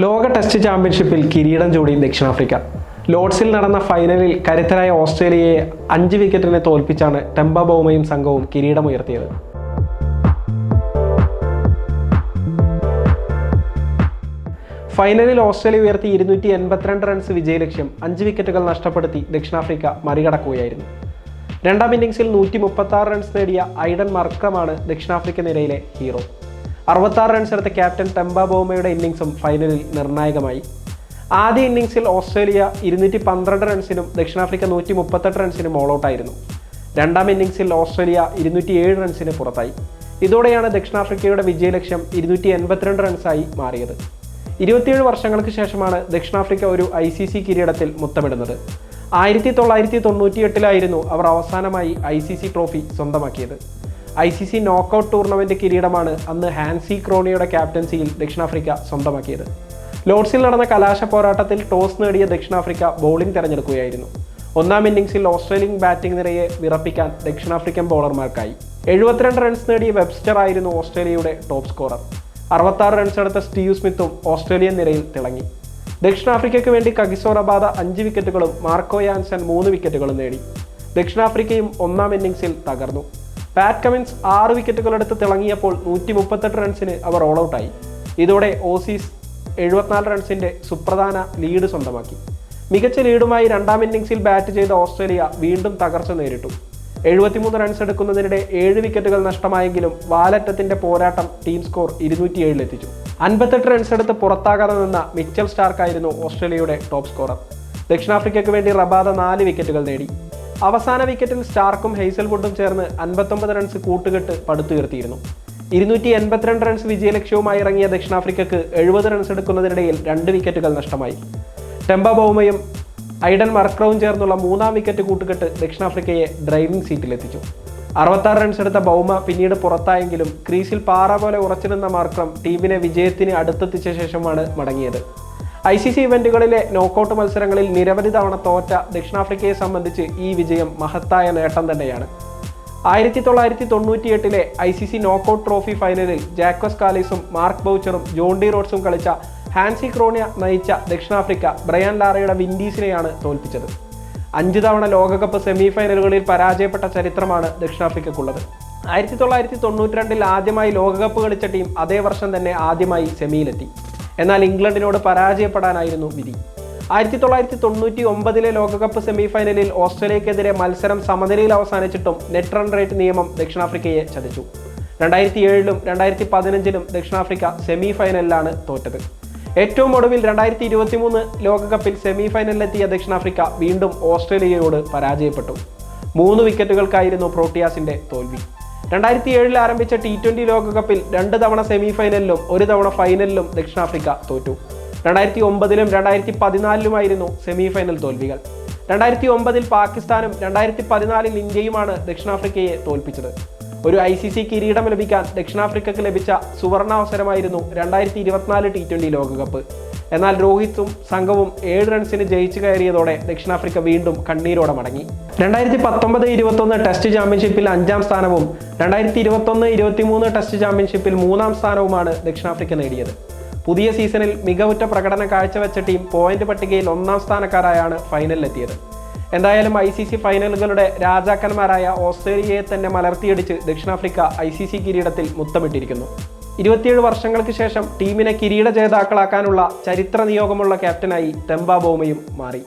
ലോക ടെസ്റ്റ് ചാമ്പ്യൻഷിപ്പിൽ കിരീടം ചൂടി ദക്ഷിണാഫ്രിക്ക. ലോഡ്സിൽ നടന്ന ഫൈനലിൽ കരുത്തരായ ഓസ്ട്രേലിയയെ അഞ്ച് വിക്കറ്റിനെ തോൽപ്പിച്ചാണ് ടെമ്പ ബൗമയും സംഘവും കിരീടമുയർത്തിയത് ഫൈനലിൽ ഓസ്ട്രേലിയ ഉയർത്തി ഇരുന്നൂറ്റി എൺപത്തിരണ്ട് റൺസ് വിജയലക്ഷ്യം അഞ്ച് വിക്കറ്റുകൾ നഷ്ടപ്പെടുത്തി ദക്ഷിണാഫ്രിക്ക മറികടക്കുകയായിരുന്നു. രണ്ടാം ഇന്നിംഗ്സിൽ നൂറ്റി മുപ്പത്തി റൺസ് നേടിയ ഐഡൻ മർക്കമാണ് ദക്ഷിണാഫ്രിക്ക നിരയിലെ ഹീറോ. അറുപത്താറ് റൺസ് എടുത്ത ക്യാപ്റ്റൻ ടെമ്പ ബോമയുടെ ഇന്നിംഗ്സും ഫൈനലിൽ നിർണായകമായി. ആദ്യ ഇന്നിംഗ്സിൽ ഓസ്ട്രേലിയ ഇരുന്നൂറ്റി പന്ത്രണ്ട് റൺസിനും ദക്ഷിണാഫ്രിക്ക നൂറ്റി മുപ്പത്തെട്ട് റൺസിനും ഓൾ ഔട്ടായിരുന്നു രണ്ടാം ഇന്നിംഗ്സിൽ ഓസ്ട്രേലിയ ഇരുന്നൂറ്റി ഏഴ് റൺസിന് പുറത്തായി. ഇതോടെയാണ് ദക്ഷിണാഫ്രിക്കയുടെ വിജയലക്ഷ്യം ഇരുന്നൂറ്റി എൺപത്തിരണ്ട് റൺസായി മാറിയത്. ഇരുപത്തിയേഴ് വർഷങ്ങൾക്ക് ശേഷമാണ് ദക്ഷിണാഫ്രിക്ക ഒരു ഐ സി സി കിരീടത്തിൽ മുത്തമിടുന്നത്. ആയിരത്തി തൊള്ളായിരത്തി തൊണ്ണൂറ്റിയെട്ടിലായിരുന്നു അവർ അവസാനമായി ഐ സി സി ട്രോഫി സ്വന്തമാക്കിയത്. I C C knockout tournament കിരീടമാണ് അന്ന് ഹാൻസി ക്രോണിയുടെ ക്യാപ്റ്റൻസിയിൽ ദക്ഷിണാഫ്രിക്ക സ്വന്തമാക്കിയത്. ലോർഡ്സിൽ നടന്ന കലാശ പോരാട്ടത്തിൽ ടോസ് നേടിയ ദക്ഷിണാഫ്രിക്ക ബൗളിംഗ് തിരഞ്ഞെടുക്കുകയായിരുന്നു. ഒന്നാം ഇന്നിംഗ്സിൽ ഓസ്ട്രേലിയൻ ബാറ്റിംഗ് നിരയെ വിറപ്പിക്കാൻ ദക്ഷിണാഫ്രിക്കൻ ബൗളർമാർക്കായി എഴുപത്തിരണ്ട് റൺസ് നേടിയ വെബ്സ്റ്റർ ആയിരുന്നു ഓസ്ട്രേലിയയുടെ ടോപ്പ് സ്കോറർ അറുപത്താറ് റൺസ് എടുത്ത സ്റ്റീവ് സ്മിത്തും ഓസ്ട്രേലിയൻ നിരയിൽ തിളങ്ങി. ദക്ഷിണാഫ്രിക്കയ്ക്ക് വേണ്ടി കഗിസോ റബാദ അഞ്ച് വിക്കറ്റുകളും മാർക്കോ യാൻസൺ മൂന്ന് വിക്കറ്റുകളും നേടി. ദക്ഷിണാഫ്രിക്കയും ഒന്നാം ഇന്നിംഗ്സിൽ തകർന്നു. പാറ്റ് കമിൻസ് ആറ് വിക്കറ്റുകളെടുത്ത് തിളങ്ങിയപ്പോൾ നൂറ്റി മുപ്പത്തെട്ട് റൺസിന് അവർ ഓൾ ഔട്ടായി ഇതോടെ ഓസീസ് എഴുപത്തിനാല് റൺസിന്റെ സുപ്രധാന ലീഡ് സ്വന്തമാക്കി. മികച്ച ലീഡുമായി രണ്ടാം ഇന്നിംഗ്സിൽ ബാറ്റ് ചെയ്ത ഓസ്ട്രേലിയ വീണ്ടും തകർച്ച നേരിട്ടു. എഴുപത്തിമൂന്ന് റൺസ് എടുക്കുന്നതിനിടെ ഏഴ് വിക്കറ്റുകൾ നഷ്ടമായെങ്കിലും വാലറ്റത്തിന്റെ പോരാട്ടം ടീം സ്കോർ ഇരുന്നൂറ്റി എത്തിച്ചു. അൻപത്തെട്ട് റൺസ് എടുത്ത് പുറത്താകാതെ നിന്ന മിച്ചൽ സ്റ്റാർക്കായിരുന്നു ഓസ്ട്രേലിയയുടെ ടോപ്പ് സ്കോറർ ദക്ഷിണാഫ്രിക്കയ്ക്ക് വേണ്ടി റബാദ നാല് വിക്കറ്റുകൾ നേടി. അവസാന വിക്കറ്റിൽ സ്റ്റാർക്കും ഹെയ്സൽവുഡും ചേർന്ന് അൻപത്തൊമ്പത് റൺസ് കൂട്ടുകെട്ട് പടുത്തുയർത്തിയിരുന്നു. ഇരുന്നൂറ്റി എൺപത്തിരണ്ട് റൺസ് വിജയലക്ഷ്യവുമായി ഇറങ്ങിയ ദക്ഷിണാഫ്രിക്കക്ക് എഴുപത് റൺസ് എടുക്കുന്നതിനിടയിൽ രണ്ട് വിക്കറ്റുകൾ നഷ്ടമായി. ടെമ്പ ബൗമയും ഐഡൻ മർക്രവും ചേർന്നുള്ള മൂന്നാം വിക്കറ്റ് കൂട്ടുകെട്ട് ദക്ഷിണാഫ്രിക്കയെ ഡ്രൈവിംഗ് സീറ്റിലെത്തിച്ചു അറുപത്താറ് റൺസ് എടുത്ത ബൗമ പിന്നീട് പുറത്തായെങ്കിലും ക്രീസിൽ പാറ പോലെ ഉറച്ചിരുന്ന മാർക്രം ടീമിനെ വിജയത്തിന് അടുത്തെത്തിച്ച ശേഷമാണ് മടങ്ങിയത്. ഐ സി സി ഇവന്റുകളിലെ നോക്കൌട്ട് മത്സരങ്ങളിൽ നിരവധി തവണ തോറ്റ ദക്ഷിണാഫ്രിക്കയെ സംബന്ധിച്ച് ഈ വിജയം മഹത്തായ നേട്ടം തന്നെയാണ്. ആയിരത്തി തൊള്ളായിരത്തി തൊണ്ണൂറ്റിയെട്ടിലെ I C C knockout trophy ഫൈനലിൽ ജാക്കോസ് കാലിസും മാർക്ക് ബൗച്ചറും ജോൺ ഡി റോഡ്സും കളിച്ച ഹാൻസി ക്രോണിയ നയിച്ച ദക്ഷിണാഫ്രിക്ക ബ്രയാൻ ലാറയുടെ വിൻഡീസിനെയാണ് തോൽപ്പിച്ചത്. അഞ്ച് തവണ ലോകകപ്പ് സെമി ഫൈനലുകളിൽ പരാജയപ്പെട്ട ചരിത്രമാണ് ദക്ഷിണാഫ്രിക്കക്കുള്ളത്. ആയിരത്തി തൊള്ളായിരത്തി തൊണ്ണൂറ്റി രണ്ടിൽ ആദ്യമായി ലോകകപ്പ് കളിച്ച ടീം അതേ വർഷം തന്നെ ആദ്യമായി സെമിയിലെത്തി. എന്നാൽ ഇംഗ്ലണ്ടിനോട് പരാജയപ്പെടാനായിരുന്നു വിധി. ആയിരത്തി തൊള്ളായിരത്തി തൊണ്ണൂറ്റി ഒമ്പതിലെ ലോകകപ്പ് സെമിഫൈനലിൽ ഓസ്ട്രേലിയക്കെതിരെ മത്സരം സമനിലയിൽ അവസാനിച്ചിട്ടും നെറ്റ് റൺ റേറ്റ് നിയമം ദക്ഷിണാഫ്രിക്കയെ ചതിച്ചു. രണ്ടായിരത്തി ഏഴിലും രണ്ടായിരത്തി പതിനഞ്ചിലും ദക്ഷിണാഫ്രിക്ക സെമിഫൈനലിലാണ് തോറ്റത്. ഏറ്റവും ഒടുവിൽ രണ്ടായിരത്തി ഇരുപത്തി മൂന്ന് ലോകകപ്പിൽ സെമി ഫൈനലിലെത്തിയ ദക്ഷിണാഫ്രിക്ക വീണ്ടും ഓസ്ട്രേലിയയോട് പരാജയപ്പെട്ടു. മൂന്ന് വിക്കറ്റുകൾക്കായിരുന്നു പ്രോട്ടിയാസിന്റെ തോൽവി. രണ്ടായിരത്തി ഏഴിൽ ആരംഭിച്ച ടി ട്വന്റി ലോകകപ്പിൽ രണ്ട് തവണ സെമി ഫൈനലിലും ഒരു തവണ ഫൈനലിലും ദക്ഷിണാഫ്രിക്ക തോറ്റു. രണ്ടായിരത്തി ഒമ്പതിലും രണ്ടായിരത്തി പതിനാലിലുമായിരുന്നു സെമി ഫൈനൽ തോൽവികൾ. രണ്ടായിരത്തി ഒമ്പതിൽ പാകിസ്ഥാനും രണ്ടായിരത്തി പതിനാലിൽ ഇന്ത്യയുമാണ് ദക്ഷിണാഫ്രിക്കയെ തോൽപ്പിച്ചത്. ഒരു ഐ സി സി കിരീടം ലഭിക്കാൻ ദക്ഷിണാഫ്രിക്കയ്ക്ക് ലഭിച്ച സുവർണാവസരമായിരുന്നു രണ്ടായിരത്തി ഇരുപത്തിനാല് ടി ട്വന്റി ലോകകപ്പ്. എന്നാൽ രോഹിത്തും സംഘവും ഏഴ് റൺസിന് ജയിച്ചു കയറിയതോടെ ദക്ഷിണാഫ്രിക്ക വീണ്ടും കണ്ണീരോടെ മടങ്ങി. രണ്ടായിരത്തി പത്തൊമ്പത് ഇരുപത്തൊന്ന് ടെസ്റ്റ് ചാമ്പ്യൻഷിപ്പിൽ അഞ്ചാം സ്ഥാനവും രണ്ടായിരത്തി ഇരുപത്തൊന്ന് ഇരുപത്തിമൂന്ന് ടെസ്റ്റ് ചാമ്പ്യൻഷിപ്പിൽ മൂന്നാം സ്ഥാനവുമാണ് ദക്ഷിണാഫ്രിക്ക നേടിയത്. പുതിയ സീസണിൽ മികവുറ്റ പ്രകടനം കാഴ്ചവെച്ച ടീം പോയിന്റ് പട്ടികയിൽ ഒന്നാം സ്ഥാനക്കാരായാണ് ഫൈനലിലെത്തിയത്. എന്തായാലും ഐ സി സി ഫൈനലുകളുടെ രാജാക്കന്മാരായ ഓസ്ട്രേലിയയെ തന്നെ മലർത്തിയടിച്ച് ദക്ഷിണാഫ്രിക്ക ഐ സി സി കിരീടത്തിൽ മുത്തമിട്ടിരിക്കുന്നു. ഇരുപത്തിയേഴ് വർഷങ്ങൾക്ക് ശേഷം ടീമിനെ കിരീട ജേതാക്കളാക്കാനുള്ള ചരിത്ര നിയോഗമുള്ള ക്യാപ്റ്റനായി ടെംബ ബോമയും മാറി.